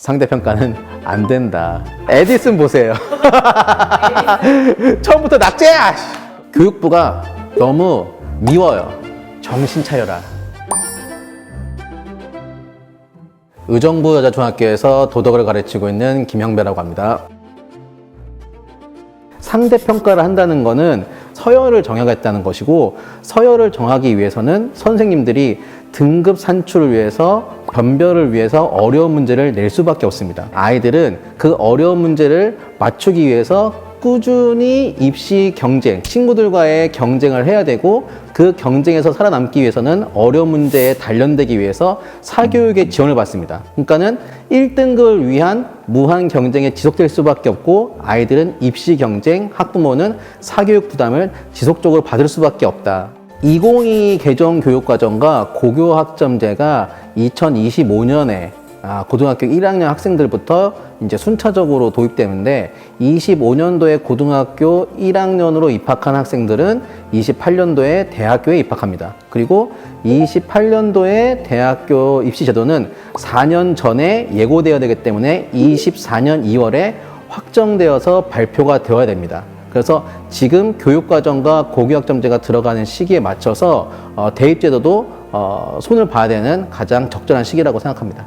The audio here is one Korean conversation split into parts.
상대평가는 안 된다. 에디슨 보세요. 처음부터 낙제야! 교육부가 너무 미워요. 정신 차려라. 의정부 여자중학교에서 도덕을 가르치고 있는 김형배라고 합니다. 상대평가를 한다는 것은 서열을 정하겠다는 것이고 서열을 정하기 위해서는 선생님들이 등급 산출을 위해서 변별을 위해서 어려운 문제를 낼 수밖에 없습니다. 아이들은 그 어려운 문제를 맞추기 위해서 꾸준히 입시 경쟁, 친구들과의 경쟁을 해야 되고 그 경쟁에서 살아남기 위해서는 어려운 문제에 단련되기 위해서 사교육의 지원을 받습니다. 그러니까는 1등급을 위한 무한 경쟁에 지속될 수밖에 없고 아이들은 입시 경쟁, 학부모는 사교육 부담을 지속적으로 받을 수밖에 없다. 2022 개정 교육과정과 고교 학점제가 2025년에 아, 고등학교 1학년 학생들부터 이제 순차적으로 도입되는데 25년도에 고등학교 1학년으로 입학한 학생들은 28년도에 대학교에 입학합니다. 그리고 28년도에 대학교 입시 제도는 4년 전에 예고되어야 되기 때문에 24년 2월에 확정되어서 발표가 되어야 됩니다. 그래서 지금 교육과정과 고교학점제가 들어가는 시기에 맞춰서 어, 대입제도도 어, 손을 봐야 되는 가장 적절한 시기라고 생각합니다.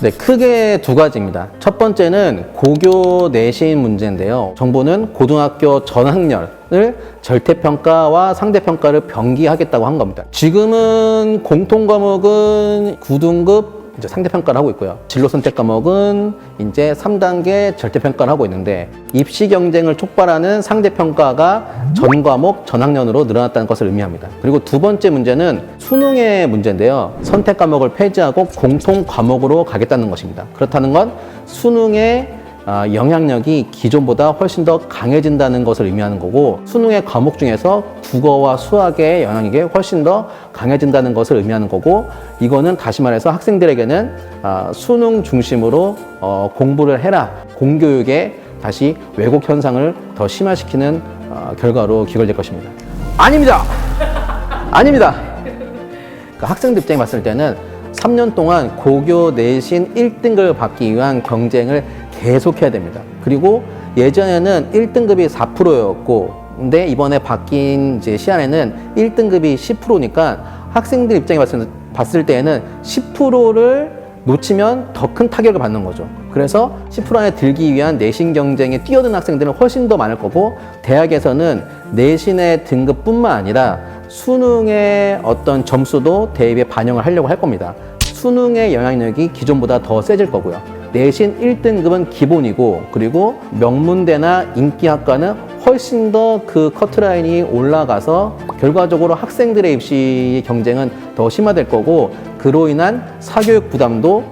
네, 크게 두 가지입니다. 첫 번째는 고교 내신 문제인데요. 정부는 고등학교 전학년을 절대평가와 상대평가를 병기하겠다고 한 겁니다. 지금은 공통 과목은 9등급 이제 상대평가를 하고 있고요. 진로 선택 과목은 이제 3단계 절대평가를 하고 있는데 입시 경쟁을 촉발하는 상대평가가 전 과목 전 학년으로 늘어났다는 것을 의미합니다. 그리고 두 번째 문제는 수능의 문제인데요. 선택 과목을 폐지하고 공통 과목으로 가겠다는 것입니다. 그렇다는 건 수능의 아, 영향력이 기존보다 훨씬 더 강해진다는 것을 의미하는 거고 수능의 과목 중에서 국어와 수학의 영향력이 훨씬 더 강해진다는 것을 의미하는 거고 이거는 다시 말해서 학생들에게는 아, 수능 중심으로 어, 공부를 해라 공교육에 다시 왜곡 현상을 더 심화시키는 어, 결과로 기결될 것입니다. 아닙니다. 아닙니다. 그 학생들 입장에 봤을 때는 3년 동안 고교 내신 1등급을 받기 위한 경쟁을 계속 해야 됩니다. 그리고 예전에는 1등급이 4%였고, 근데 이번에 바뀐 이제 시안에는 1등급이 10%니까 학생들 입장에 봤을, 봤을 때에는 10%를 놓치면 더 큰 타격을 받는 거죠. 그래서 10% 안에 들기 위한 내신 경쟁에 뛰어든 학생들은 훨씬 더 많을 거고, 대학에서는 내신의 등급뿐만 아니라 수능의 어떤 점수도 대입에 반영을 하려고 할 겁니다. 수능의 영향력이 기존보다 더 세질 거고요. 내신 1등급은 기본이고, 그리고 명문대나 인기학과는 훨씬 더 그 커트라인이 올라가서 결과적으로 학생들의 입시 경쟁은 더 심화될 거고, 그로 인한 사교육 부담도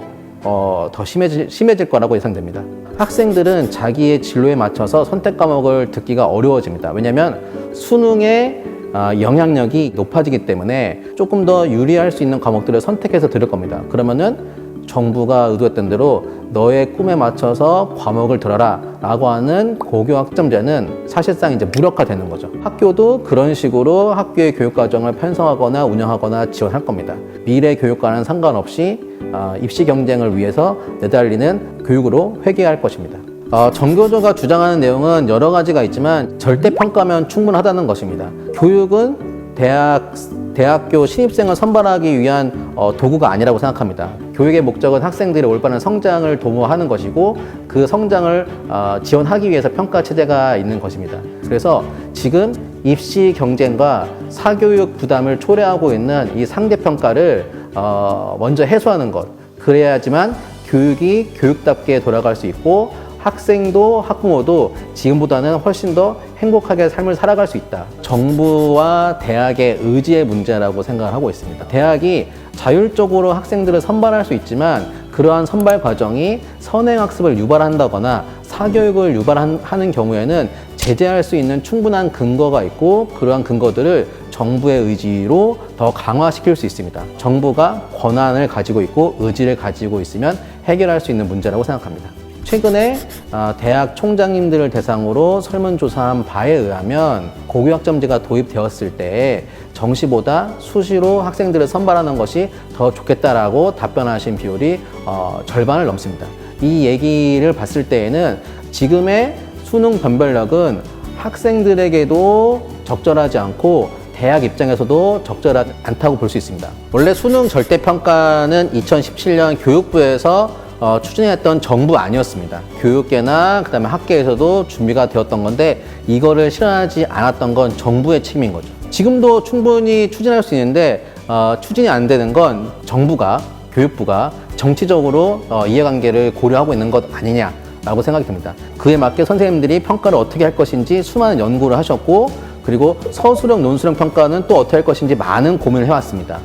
어, 더 심해질, 심해질 거라고 예상됩니다. 학생들은 자기의 진로에 맞춰서 선택 과목을 듣기가 어려워집니다. 왜냐하면 수능의 아, 영향력이 높아지기 때문에 조금 더 유리할 수 있는 과목들을 선택해서 들을 겁니다. 그러면은 정부가 의도했던 대로 너의 꿈에 맞춰서 과목을 들어라 라고 하는 고교 학점제는 사실상 이제 무력화되는 거죠. 학교도 그런 식으로 학교의 교육과정을 편성하거나 운영하거나 지원할 겁니다. 미래 교육과는 상관없이 어, 입시 경쟁을 위해서 내달리는 교육으로 회귀할 것입니다. 어, 정교조가 주장하는 내용은 여러 가지가 있지만 절대 평가면 충분하다는 것입니다. 교육은 대학 대학교 신입생을 선발하기 위한 어, 도구가 아니라고 생각합니다. 교육의 목적은 학생들의 올바른 성장을 도모하는 것이고 그 성장을 어, 지원하기 위해서 평가 체제가 있는 것입니다. 그래서 지금 입시 경쟁과 사교육 부담을 초래하고 있는 이 상대 평가를 어, 먼저 해소하는 것. 그래야지만 교육이 교육답게 돌아갈 수 있고 학생도 학부모도 지금보다는 훨씬 더 행복하게 삶을 살아갈 수 있다. 정부와 대학의 의지의 문제라고 생각을 하고 있습니다. 대학이 자율적으로 학생들을 선발할 수 있지만 그러한 선발 과정이 선행학습을 유발한다거나 사교육을 유발하는 경우에는 제재할 수 있는 충분한 근거가 있고 그러한 근거들을 정부의 의지로 더 강화시킬 수 있습니다. 정부가 권한을 가지고 있고 의지를 가지고 있으면 해결할 수 있는 문제라고 생각합니다. 최근에 아, 대학 총장님들을 대상으로 설문조사한 바에 의하면 고교학점제가 도입되었을 때 정시보다 수시로 학생들을 선발하는 것이 더 좋겠다라고 답변하신 비율이 어, 절반을 넘습니다. 이 얘기를 봤을 때에는 지금의 수능 변별력은 학생들에게도 적절하지 않고 대학 입장에서도 적절하지 않다고 볼 수 있습니다. 원래 수능 절대평가는 2017년 교육부에서 어, 추진했던 정부 아니었습니다. 교육계나 그다음에 학계에서도 준비가 되었던 건데 이거를 실현하지 않았던 건 정부의 책임인 거죠. 지금도 충분히 추진할 수 있는데 어, 추진이 안 되는 건 정부가 교육부가 정치적으로 어, 이해관계를 고려하고 있는 것 아니냐 라고 생각이 듭니다. 그에 맞게 선생님들이 평가를 어떻게 할 것인지 수많은 연구를 하셨고 그리고 서술형, 논술형 평가는 또 어떻게 할 것인지 많은 고민을 해왔습니다.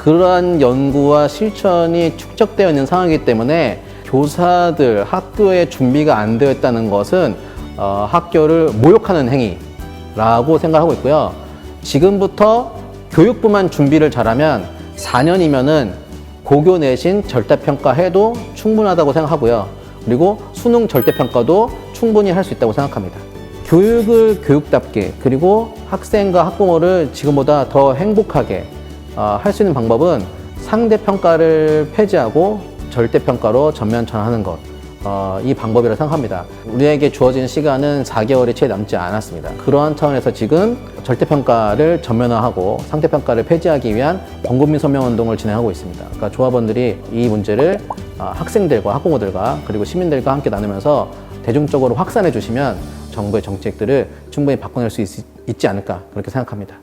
그러한 연구와 실천이 축적되어 있는 상황이기 때문에 교사들, 학교에 준비가 안 되어 있다는 것은 어, 학교를 모욕하는 행위라고 생각하고 있고요. 지금부터 교육부만 준비를 잘하면 4년이면은 고교 내신 절대평가 해도 충분하다고 생각하고요. 그리고 수능 절대평가도 충분히 할 수 있다고 생각합니다. 교육을 교육답게 그리고 학생과 학부모를 지금보다 더 행복하게 어, 할 수 있는 방법은 상대 평가를 폐지하고 절대 평가로 전면 전환하는 것. 어, 이 방법이라고 생각합니다. 우리에게 주어진 시간은 4개월이 채 남지 않았습니다. 그러한 차원에서 지금 절대평가를 전면화하고 상대평가를 폐지하기 위한 범국민 서명 운동을 진행하고 있습니다. 그러니까 조합원들이 이 문제를 어, 학생들과 학부모들과 그리고 시민들과 함께 나누면서 대중적으로 확산해 주시면 정부의 정책들을 충분히 바꿔낼 수 있, 있지 않을까 그렇게 생각합니다.